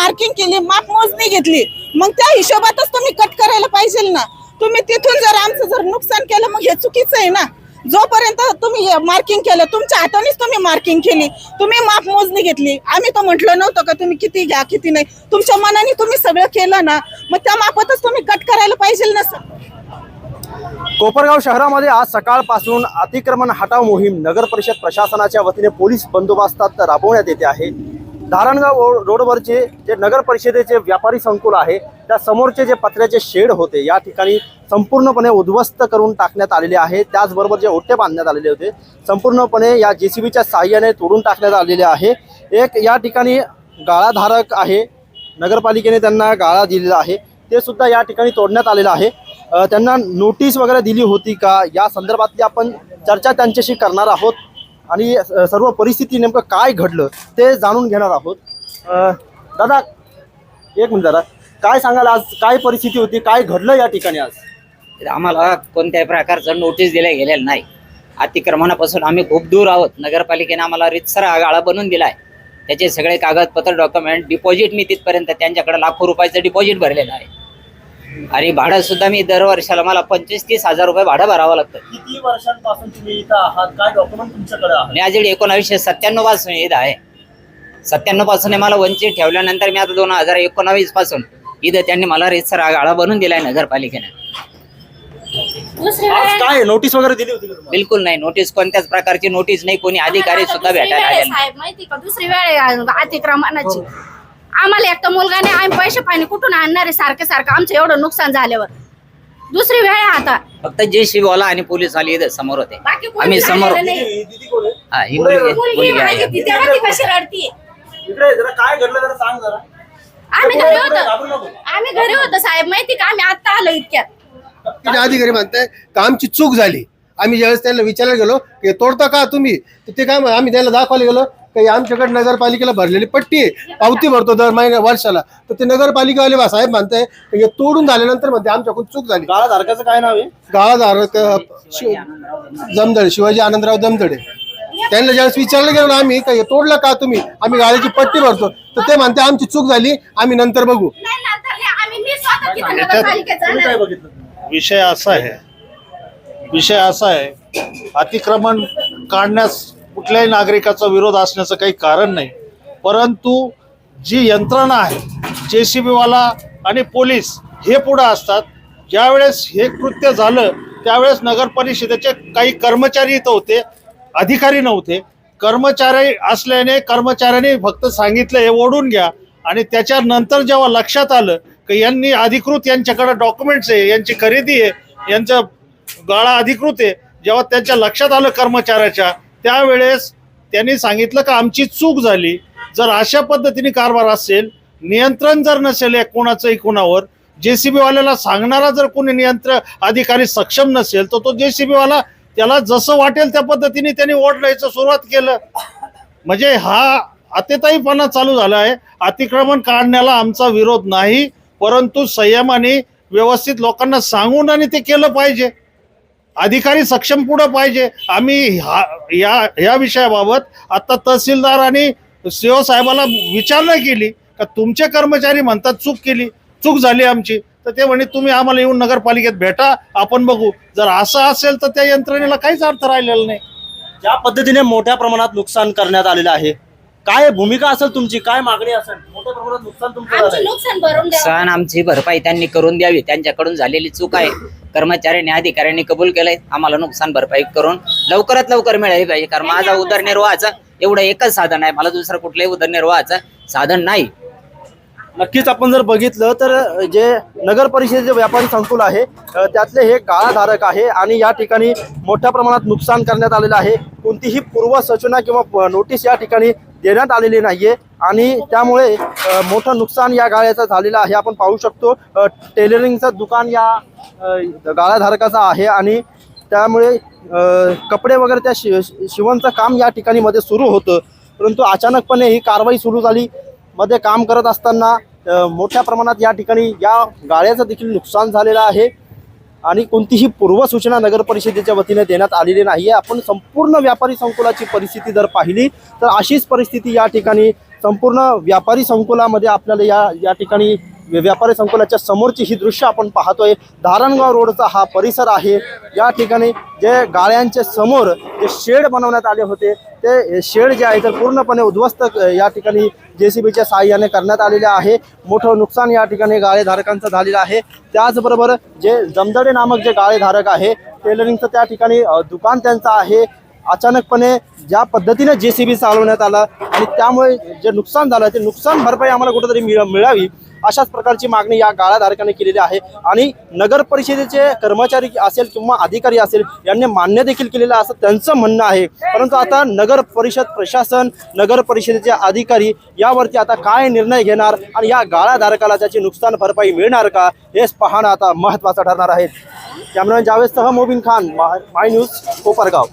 Marking केली माप मोजणी घेतली मग त्या हिशोबातच तुम्ही कट करायला पाहिजे ना. तुम्ही तिथून जर आमचं जर नुकसान केलं मग हे चुकीचं आहे ना. जोपर्यंत तुम्ही मार्किंग केलं तुमच्या हातानेच तुम्ही मार्किंग केली तुम्ही माप मोजणी घेतली. आम्ही तर म्हटलं नव्हतं का तुम्ही किती घ्या किती नाही. तुमच्या मनाने तुम्ही सगळं केलं ना मग त्या मापातच तुम्ही कट करायला पाहिजे ना सर. कोपरगाव शहरामध्ये आज सकाळपासून अतिक्रमण हटाव मोहीम नगर परिषद प्रशासनाच्या वतीने पोलीस बंदोबस्तात राबवण्यात येते आहे. धारणगाव रोडवरचे जे नगर परिषदेचे व्यापारी संकुल आहे त्या समोरचे जे पत्र्याचे शेड होते या ठिकाणी संपूर्णपणे उद्ध्वस्त करून टाकण्यात आलेले आहे. त्याचबरोबर जे ओटे बांधण्यात आलेले होते संपूर्णपणे या जे सी बीच्या साह्याने तोडून टाकण्यात आलेले आहे. एक या ठिकाणी गाळाधारक आहे नगरपालिकेने त्यांना गाळा दिलेला आहे. ते सुद्धा या ठिकाणी तोडण्यात आलेलं आहे. त्यांना नोटीस वगैरे दिली होती का? या संदर्भातली आपण चर्चा त्यांच्याशी करणार आहोत. आणि सर्व परिस्थिती नेमकं काय घडलं ते जाणून घेणार आहोत. दादा एक मिनिट दादा काय सांगाल आज? काय परिस्थिती होती? काय घडलं या ठिकाणी आज? आम्हाला कोणत्याही प्रकारचं नोटीस दिल्या गेलेलं नाही. अतिक्रमणापासून आम्ही खूप दूर आहोत. नगरपालिकेने आम्हाला रितसर आगाळा बनवून दिला आहे त्याचे सगळे कागदपत्र डॉक्युमेंट डिपॉझिट मी तिथपर्यंत त्यांच्याकडे लाखो रुपयाचं डिपॉझिट भरलेलं आहे. आणि भाडं सुद्धा मी दर वर्षाला मला पंचवीस तीस हजार रुपये भाडं भरावं लागतं. किती वर्षांपासून तुम्ही इथं आहात? काय डॉक्युमेंट तुमच्याकडे आहे? आज एकोणावीसशे सत्त्याण्णवपासून इथं आहे. सत्त्याण्णवपासून मला वंचित ठेवल्यानंतर मी आता दोन हजार एकोणावीसपासून इथं त्यांनी मला रितसर हा गाळा बनवून दिलाय नगरपालिकेने. आज काय नोटीस वगैरे दिली होती का तुम्हाला? बिलकुल नाही. नोटीस कोणत्याच प्रकारची नोटीस नाही. कोणी अधिकारी सुद्धा भेटायला आले नाही. साहेब. माहिती का? दुसरी वेळ आहे अतिक्रमणाची. आम्हाला एक तर मुलगा नाही आम्ही पैसे पाणी कुठून आणणार आहे सारखं सारखं? आमचं एवढं नुकसान झाल्यावर. दुसरी वेळ आहे आता. फक्त जे शिववाला आणि पोलीस वाले इथं समोर होते. बाकी कोणी आम्ही समोर. झालेलं नाही. ही दीदी कोण आहे? हा, ही मुलगी मुलगी मुलगी माझी आहे. ती तेव्हा ती कशी रडती इकडे जरा काय घडलं जरा सांग जरा. आम्ही घरी होतो. आम्ही घरी होतो साहेब माहिती का? आम्ही आता आलो इतक्यात. तिने अधिकारी म्हणताय का आमची चूक झाली? आम्ही ज्यावेळेस त्यांना विचारायला गेलो की तोडता का तुम्ही? तर ते काय म्हण- आम्ही त्याला दाखवायला गेलो की आमच्याकडे नगरपालिकेला भरलेली पट्टी आहे. पावती भरतो दर महिन्या वर्षाला. तर ते नगरपालिकावाले बा- साहेब म्हणताय की हे तोडून झाल्यानंतर म्हणते आमच्याकडून चूक झाली. गाळा धारकाचं काय नाव आहे? गाळाधारक जमदडे शिवाजी आनंदराव जमदडे त्यांना ज्यावेळेस विचारलं गेलो आम्ही का हे तोडलं का तुम्ही? आम्ही गाळ्याची पट्टी भरतो. तर ते म्हणते आमची चूक झाली आम्ही नंतर बघू. नाही नंतर नाही, आम्ही मी स्वतः तिथं याच्यात- नगरपालिकेत तुम्ही काय जाणार. बघितलं? विषय असा आहे विषय असा आहे अतिक्रमण काढण्यास कुठल्याही नागरिकाचा विरोध असण्याचं काही कारण नाही. परंतु जी यंत्रणा आहे जे सी बीवाला आणि पोलीस हे पुढं असतात ज्यावेळेस हे कृत्य झालं त्यावेळेस नगर परिषदेचे काही कर्मचारी इथं होते अधिकारी नव्हते. कर्मचारी असल्याने कर्मचाऱ्यांनी फक्त सांगितलं हे ओढून घ्या. आणि त्याच्यानंतर जेव्हा लक्षात आलं की यांनी अधिकृत यांच्याकडे डॉक्युमेंट्स आहे यांची खरेदी आहे यांचं गाळा अधिकृत आहे जेव्हा त्यांच्या लक्षात आलं कर्मचाऱ्याच्या त्यावेळेस त्यांनी सांगितलं का आमची चूक झाली. जर अशा पद्धतीने कारभार असेल नियंत्रण जर नसेल या कोणाचंही कोणावर जेसीबीवाल्याला सांगणारा जर कोणी नियंत्रण अधिकारी सक्षम नसेल तर तो जेसीबी वाला त्याला जसं वाटेल त्या पद्धतीने त्यांनी ओढण्याचं सुरुवात केलं. म्हणजे हा अतिताईपणा चालू झाला आहे. अतिक्रमण काढण्याला आमचा विरोध नाही परंतु संयमाने व्यवस्थित लोकांना सांगून आणि ते केलं पाहिजे. अधिकारी सक्षम पुढं पाहिजे. आम्ही हा या या विषयाबाबत आता तहसीलदार आणि सीओ साहेबाला विचारणा केली. का तुमचे कर्मचारी म्हणतात चूक केली. चूक झाली आमची. तर ते म्हणे तुम्ही आम्हाला येऊन नगरपालिकेत भेटा. आपण बघू. जर असं असेल तर त्या यंत्रणेला काहीच अर्थ राहिलेला नाही. ज्या पद्धतीने मोठ्या प्रमाणात नुकसान करण्यात आलेलं आहे काय भूमिका असेल तुमची? काय मागणी असेल? मोठ्या प्रमाणात नुकसान तुमचं आमचं झालंय. नुकसान भरून द्या सण आमची भरपाई त्यांनी करून द्यावी. त्यांच्याकडून झालेली चूक आहे. कर्मचाऱ्यांनी अधिकाऱ्यांनी कबूल केलंय. आम्हाला नुकसान भरपाई करून लवकरात लवकर मिळाली पाहिजे. कारण माझा उदरनिर्वाहाचं एवढं एकच साधन आहे. मला दुसरं कुठलंही उदरनिर्वाहाचं साधन नाही. नक्कीच आपण जर बघितलं तर जे नगर परिषदेचे व्यापारी संकुल आहे त्यातले हे गाळाधारक आहे आणि या ठिकाणी मोठ्या प्रमाणात नुकसान करण्यात आलेलं आहे. कोणतीही पूर्व सूचना किंवा नोटीस या ठिकाणी देण्यात आलेली नाहीये. आणि त्यामुळे मोठं नुकसान या गाळ्याचं झालेलं आहे. आपण पाहू शकतो टेलरिंगचं दुकान या गाळाधारकाचं आहे आणि त्यामुळे कपडे वगैरे त्या शि शिवणचं काम या ठिकाणी मध्ये सुरू होतं. परंतु अचानकपणे ही कारवाई सुरू झाली. मध्ये काम करत असताना मोठ्या प्रमाणात या ठिकाणी या गाळ्याचं देखील नुकसान झालेलं आहे. आणि कोणतीही पूर्वसूचना नगर परिषदेच्या वतीने देण्यात आलेली नाही आहे. आपण संपूर्ण व्यापारी संकुलाची परिस्थिती जर पाहिली तर अशीच परिस्थिती या ठिकाणी संपूर्ण व्यापारी संकुलामध्ये आपल्याला या या ठिकाणी व्यापारी संकुलाच्या समोरची ही दृश्य आपण पाहतोय. धारणगाव रोडचा हा परिसर आहे. या ठिकाणी जे गाळ्यांच्या समोर जे शेड बनवण्यात आले होते ते शेड जे आहे ते पूर्णपणे उद्ध्वस्त या ठिकाणी जे सी बीच्या साहाय्याने करण्यात आलेले आहे. मोठं नुकसान या ठिकाणी गाळेधारकांचं झालेलं आहे. त्याचबरोबर जे जमदडे नामक जे गाळेधारक आहे टेलरिंगचं त्या ठिकाणी दुकान त्यांचं आहे. अचानकपणे ज्या पद्धतीने जे सी बी चालवण्यात आलं आणि त्यामुळे जे नुकसान झालं ते नुकसान भरपाई आम्हाला कुठेतरी मिळ मिळावी. अशाच प्रकारची मागणी या गाळाधारकांनी केलेली आहे. आणि नगर परिषदेचे कर्मचारी असेल किंवा अधिकारी असेल यांनी मान्य देखील केलेलं असं त्यांचं म्हणणं आहे. परंतु आता नगर परिषद प्रशासन नगर परिषदेचे अधिकारी यावरती आता काय निर्णय घेणार आणि या गाळाधारकाला त्याची नुकसान भरपाई मिळणार का हेच पाहणं आता महत्त्वाचं ठरणार आहे. कॅमेरा जावेदसह मोबिन खान माय न्यूज कोपरगाव.